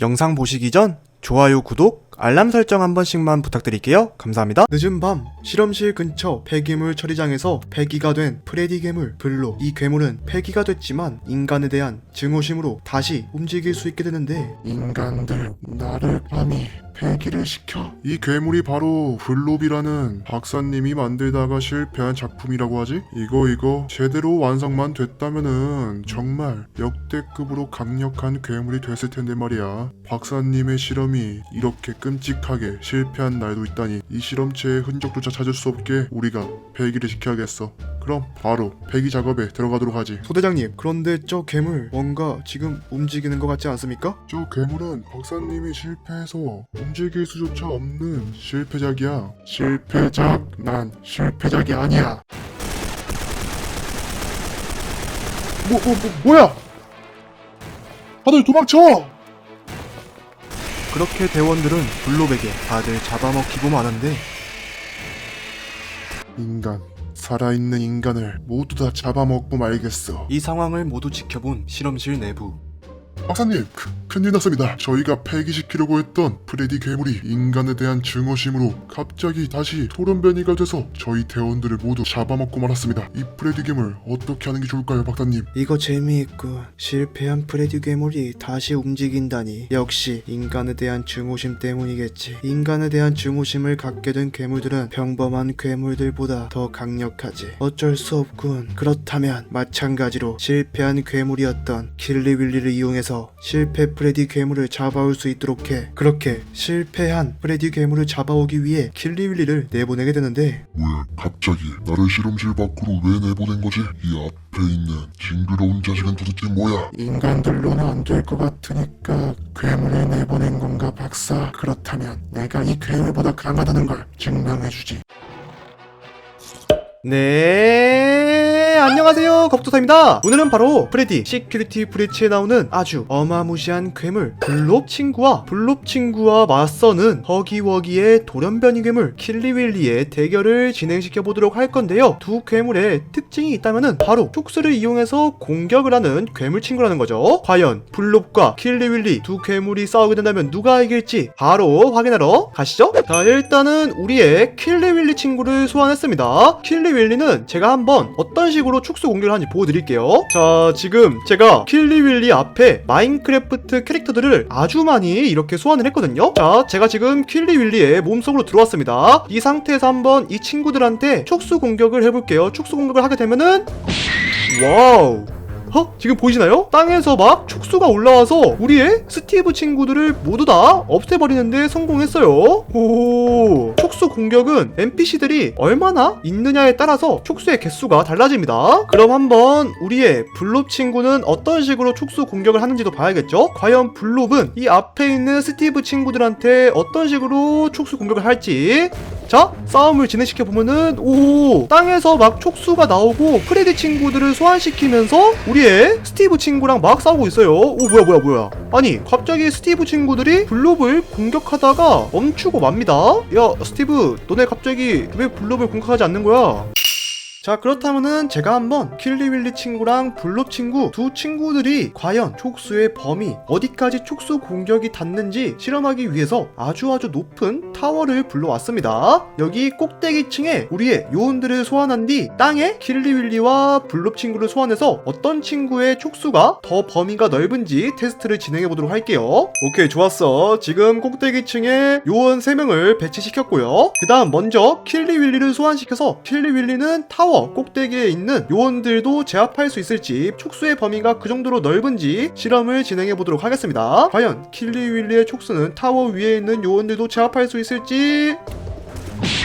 영상 보시기 전 좋아요, 구독, 알람 설정 한 번씩만 부탁드릴게요. 감사합니다. 늦은 밤 실험실 근처 폐기물 처리장에서 폐기가 된 프레디 괴물 블로 이 괴물은 폐기가 됐지만 인간에 대한 증오심으로 다시 움직일 수 있게 되는데 인간들 나를 감히 폐기를 시켜 이 괴물이 바로 블롭이라는 박사님이 만들다가 실패한 작품이라고 하지? 이거 이거 제대로 완성만 됐다면은 정말 역대급으로 강력한 괴물이 됐을 텐데 말이야. 박사님의 실험이 이렇게 끔찍하게 실패한 날도 있다니 이 실험체의 흔적조차 찾을 수 없게 우리가 폐기를 시켜야겠어. 그럼 바로 폐기 작업에 들어가도록 하지. 소대장님 그런데 저 괴물 뭔가 지금 움직이는 것 같지 않습니까? 저 괴물은 박사님이 실패해서 움직일 수조차 없는 실패작이야. 실패작 난 실패작이 아니야 뭐, 뭐, 뭐, 뭐야? 다들 도망쳐! 그렇게 대원들은 블롭에게 다들 잡아먹히고 마는데 인간, 살아있는 인간을 모두 다 잡아먹고 말겠어. 이 상황을 모두 지켜본 실험실 내부 박사님, 크, 큰일 났습니다. 저희가 폐기시키려고 했던 프레디 괴물이 인간에 대한 증오심으로 갑자기 다시 토른변이가 돼서 저희 대원들을 모두 잡아먹고 말았습니다. 이 프레디 괴물 어떻게 하는 게 좋을까요, 박사님? 이거 재미있군. 실패한 프레디 괴물이 다시 움직인다니. 역시 인간에 대한 증오심 때문이겠지. 인간에 대한 증오심을 갖게 된 괴물들은 평범한 괴물들보다 더 강력하지. 어쩔 수 없군. 그렇다면 마찬가지로 실패한 괴물이었던 킬리윌리를 이용해서 실패 프레디 괴물을 잡아올 수 있도록 해. 그렇게 실패한 프레디 괴물을 잡아오기 위해 킬리윌리를 내보내게 되는데 왜 갑자기 나를 실험실 밖으로 왜 내보낸 거지? 이 앞에 있는 징그러운 자식은 도대체 뭐야? 인간들로는 안 될 것 같으니까 괴물을 내보낸 건가 박사 그렇다면 내가 이 괴물보다 강하다는 걸 증명해주지 네 안녕하세요. 겁조사입니다. 오늘은 바로 프레디 시큐리티 브리치에 나오는 아주 어마무시한 괴물 블롭 친구와 블롭 친구와 맞서는 허기워기의 돌연변이 괴물 킬리윌리의 대결을 진행시켜 보도록 할 건데요. 두 괴물의 특징이 있다면은 바로 촉수를 이용해서 공격을 하는 괴물 친구라는 거죠. 과연 블롭과 킬리윌리 두 괴물이 싸우게 된다면 누가 이길지 바로 확인하러 가시죠. 자 일단은 우리의 킬리윌리 친구를 소환했습니다. 킬리윌리는 제가 한번 어떤 식으로 축소 공격을 하는지 보여드릴게요. 자 지금 제가 킬리윌리 앞에 마인크래프트 캐릭터들을 아주 많이 이렇게 소환을 했거든요. 자 제가 지금 킬리윌리의 몸속으로 들어왔습니다. 이 상태에서 한번 이 친구들한테 촉수 공격을 해볼게요. 촉수 공격을 하게 되면은 와우 어? 지금 보이시나요? 땅에서 막 촉수가 올라와서 우리의 스티브 친구들을 모두 다 없애버리는데 성공했어요. 오, 촉수 공격은 NPC들이 얼마나 있느냐에 따라서 촉수의 개수가 달라집니다. 그럼 한번 우리의 블롭 친구는 어떤 식으로 촉수 공격을 하는지도 봐야겠죠? 과연 블롭은 이 앞에 있는 스티브 친구들한테 어떤 식으로 촉수 공격을 할지 자 싸움을 진행시켜 보면은 오 땅에서 막 촉수가 나오고 프레디 친구들을 소환시키면서 우리의 스티브 친구랑 막 싸우고 있어요. 오 뭐야 뭐야 뭐야. 아니 갑자기 스티브 친구들이 블롭을 공격하다가 멈추고 맙니다. 야 스티브 너네 갑자기 왜 블롭을 공격하지 않는 거야 자 그렇다면은 제가 한번 킬리윌리 친구랑 블롭 친구 두 친구들이 과연 촉수의 범위 어디까지 촉수 공격이 닿는지 실험하기 위해서 아주 아주 높은 타워를 불러왔습니다. 여기 꼭대기층에 우리의 요원들을 소환한 뒤 땅에 킬리윌리와 블롭 친구를 소환해서 어떤 친구의 촉수가 더 범위가 넓은지 테스트를 진행해 보도록 할게요. 오케이 좋았어. 지금 꼭대기층에 요원 3명을 배치시켰고요. 그 다음 먼저 킬리윌리를 소환시켜서 킬리윌리는 타워 꼭대기에 있는 요원들도 제압할 수 있을지 촉수의 범위가 그 정도로 넓은지 실험을 진행해 보도록 하겠습니다. 과연 킬리 윌리의 촉수는 타워 위에 있는 요원들도 제압할 수 있을지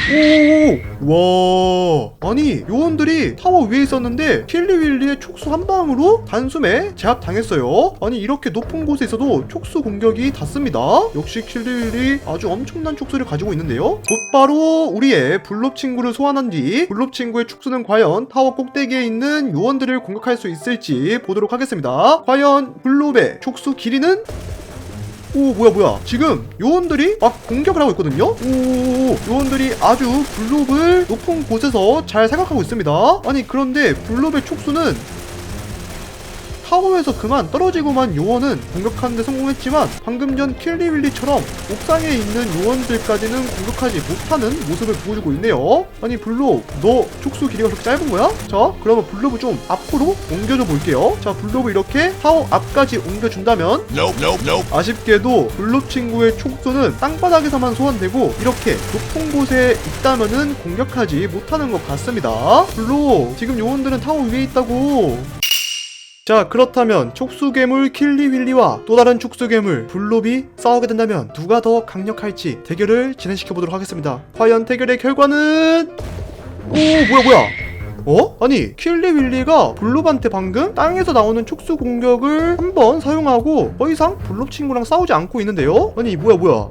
오! 와! 아니, 요원들이 타워 위에 있었는데 킬리윌리의 촉수 한 방으로 단숨에 제압당했어요. 아니, 이렇게 높은 곳에 있어도 촉수 공격이 닿습니다. 역시 킬리윌리 아주 엄청난 촉수를 가지고 있는데요. 곧바로 우리의 블롭 친구를 소환한 뒤 블롭 친구의 촉수는 과연 타워 꼭대기에 있는 요원들을 공격할 수 있을지 보도록 하겠습니다. 과연 블롭의 촉수 길이는 오 뭐야 뭐야. 지금 요원들이 막 공격을 하고 있거든요? 오 요원들이 아주 블롭을 높은 곳에서 잘 생각하고 있습니다. 아니 그런데 블롭의 촉수는 타워에서 그만 떨어지고만 요원은 공격하는데 성공했지만 방금 전 킬리윌리처럼 옥상에 있는 요원들까지는 공격하지 못하는 모습을 보여주고 있네요. 아니 블록 너 촉수 길이가 그렇게 짧은 거야? 자 그러면 블록을 좀 앞으로 옮겨줘 볼게요. 자 블록을 이렇게 타워 앞까지 옮겨준다면 아쉽게도 블록 친구의 촉수는 땅바닥에서만 소환되고 이렇게 높은 곳에 있다면은 공격하지 못하는 것 같습니다. 블록 지금 요원들은 타워 위에 있다고. 자 그렇다면 촉수괴물 킬리윌리와 또 다른 촉수괴물 블롭이 싸우게 된다면 누가 더 강력할지 대결을 진행시켜 보도록 하겠습니다. 과연 대결의 결과는 오 뭐야 뭐야 어? 아니 킬리윌리가 블롭한테 방금 땅에서 나오는 촉수 공격을 한 번 사용하고 더 이상 블롭 친구랑 싸우지 않고 있는데요? 아니 뭐야 뭐야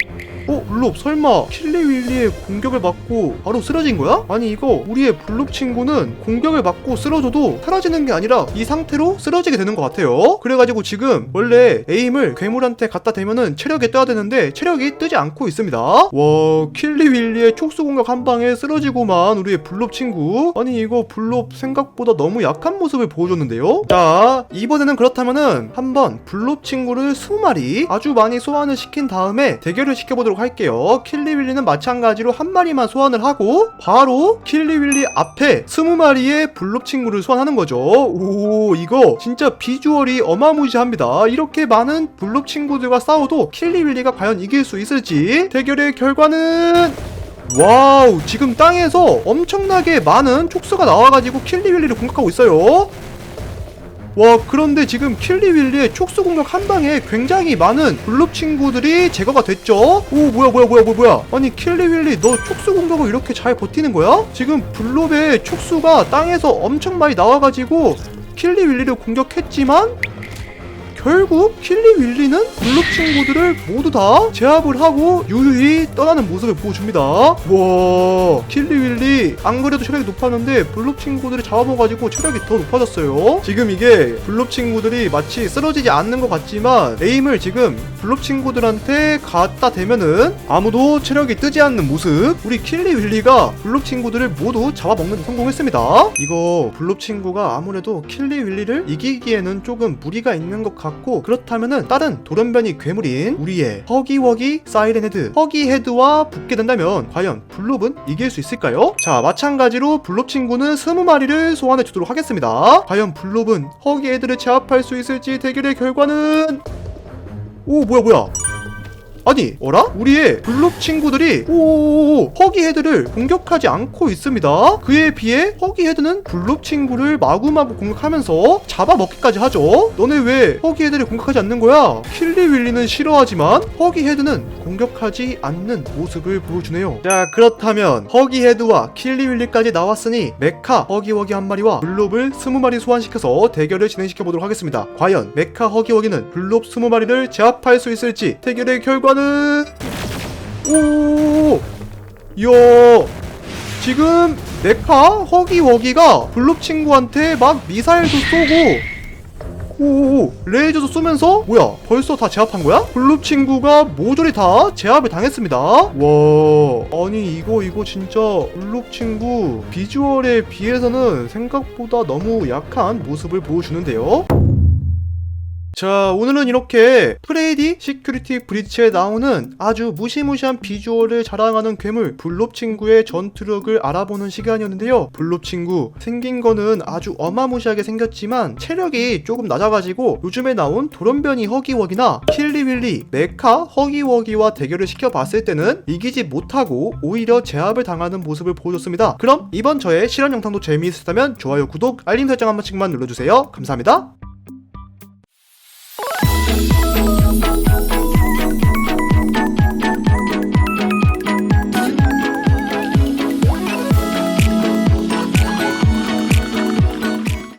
어? 블롭 설마 킬리 윌리의 공격을 받고 바로 쓰러진 거야? 아니 이거 우리의 블롭 친구는 공격을 받고 쓰러져도 사라지는 게 아니라 이 상태로 쓰러지게 되는 것 같아요 그래가지고 지금 원래 에임을 괴물한테 갖다 대면은 체력이 떠야 되는데 체력이 뜨지 않고 있습니다 와 킬리 윌리의 촉수 공격 한 방에 쓰러지고만 우리의 블롭 친구 아니 이거 블롭 생각보다 너무 약한 모습을 보여줬는데요 자 이번에는 그렇다면은 한번 블롭 친구를 20마리 아주 많이 소환을 시킨 다음에 대결을 시켜보도록 할게요. 킬리윌리는 마찬가지로 한 마리만 소환을 하고 바로 킬리윌리 앞에 20마리의 블롭 친구를 소환하는 거죠. 오 이거 진짜 비주얼이 어마무시합니다. 이렇게 많은 블롭 친구들과 싸워도 킬리윌리가 과연 이길 수 있을지 대결의 결과는 와우 지금 땅에서 엄청나게 많은 촉수가 나와가지고 킬리윌리를 공격하고 있어요 와 그런데 지금 킬리윌리의 촉수 공격 한 방에 굉장히 많은 블롭 친구들이 제거가 됐죠 오 뭐야 뭐야 뭐야 뭐야 아니 킬리윌리 너 촉수 공격을 이렇게 잘 버티는 거야? 지금 블롭의 촉수가 땅에서 엄청 많이 나와가지고 킬리윌리를 공격했지만 결국 킬리 윌리는 블록 친구들을 모두 다 제압을 하고 유유히 떠나는 모습을 보여줍니다. 와, 킬리 윌리 안 그래도 체력이 높았는데 블록 친구들이 잡아먹어가지고 체력이 더 높아졌어요. 지금 이게 블록 친구들이 마치 쓰러지지 않는 것 같지만 에임을 지금 블록 친구들한테 갖다 대면은 아무도 체력이 뜨지 않는 모습. 우리 킬리 윌리가 블록 친구들을 모두 잡아먹는 데 성공했습니다. 이거 블록 친구가 아무래도 킬리 윌리를 이기기에는 조금 무리가 있는 것 같고 그렇다면은 다른 돌연변이 괴물인 우리의 허기워기 사이렌헤드 허기헤드와 붙게 된다면 과연 블롭은 이길 수 있을까요? 자 마찬가지로 블롭 친구는 20마리를 소환해 주도록 하겠습니다. 과연 블롭은 허기헤드를 제압할 수 있을지 대결의 결과는? 오 뭐야 뭐야 아니 어라? 우리의 블록 친구들이 오 허기 헤드를 공격하지 않고 있습니다 그에 비해 허기 헤드는 블록 친구를 마구마구 공격하면서 잡아먹기까지 하죠 너네 왜 허기 헤드를 공격하지 않는 거야? 킬리 윌리는 싫어하지만 허기 헤드는 공격하지 않는 모습을 보여주네요. 자 그렇다면 허기 헤드와 킬리윌리까지 나왔으니 메카 허기워기 한 마리와 블롭을 20마리 소환시켜서 대결을 진행시켜보도록 하겠습니다. 과연 메카 허기워기는 블롭 20마리를 제압할 수 있을지 대결의 결과는? 오, 야, 지금 메카 허기워기가 블롭 친구한테 막 미사일도 쏘고, 오, 레이저도 쏘면서 뭐야? 벌써 다 제압한 거야? 블롭 친구가 모조리 다 제압을 당했습니다. 와, 아니 이거 이거 진짜 블롭 친구 비주얼에 비해서는 생각보다 너무 약한 모습을 보여주는데요. 자 오늘은 이렇게 프레이디 시큐리티 브리치에 나오는 아주 무시무시한 비주얼을 자랑하는 괴물 블롭 친구의 전투력을 알아보는 시간이었는데요. 블롭 친구 생긴 거는 아주 어마무시하게 생겼지만 체력이 조금 낮아가지고 요즘에 나온 도련변이 허기워기나 킬리윌리 메카 허기워기와 대결을 시켜봤을 때는 이기지 못하고 오히려 제압을 당하는 모습을 보여줬습니다. 그럼 이번 저의 실현 영상도 재미있었다면 좋아요 구독 알림 설정 한 번씩만 눌러주세요. 감사합니다